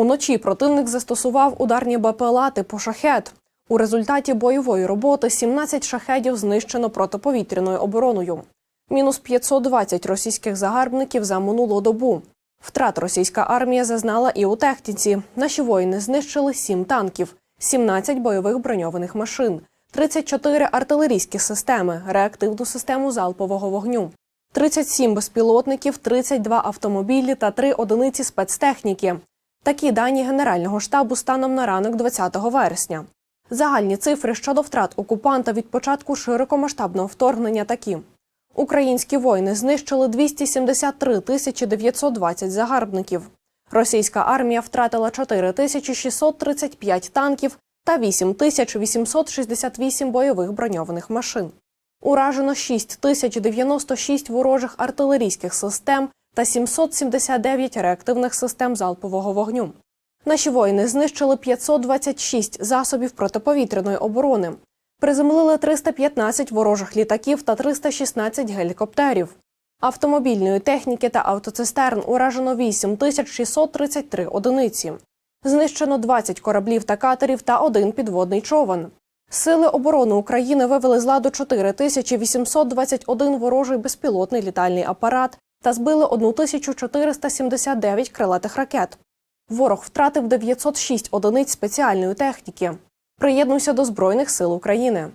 Уночі противник застосував ударні БПЛА типу шахет. У результаті бойової роботи 17 шахедів знищено протиповітряною обороною. Мінус 520 російських загарбників за минулу добу. Втрат російська армія зазнала і у техніці. Наші воїни знищили 7 танків, 17 бойових броньованих машин, 34 артилерійські системи, реактивну систему залпового вогню, 37 безпілотників, 32 автомобілі та 3 одиниці спецтехніки. Такі дані Генерального штабу станом на ранок 20 вересня. Загальні цифри щодо втрат окупанта від початку широкомасштабного вторгнення такі: українські воїни знищили 273 тисячі 920 загарбників. Російська армія втратила 4 тисячі 635 танків та 8 тисяч 868 бойових броньованих машин. Уражено 6 тисяч 96 ворожих артилерійських систем та 779 реактивних систем залпового вогню. Наші воїни знищили 526 засобів протиповітряної оборони, приземлили 315 ворожих літаків та 316 гелікоптерів. Автомобільної техніки та автоцистерн уражено 8633 одиниці. Знищено 20 кораблів та катерів та один підводний човен. Сили оборони України вивели з ладу 4821 ворожий безпілотний літальний апарат та збили 1479 крилатих ракет. Ворог втратив 906 одиниць спеціальної техніки. Приєднуйся до Збройних сил України.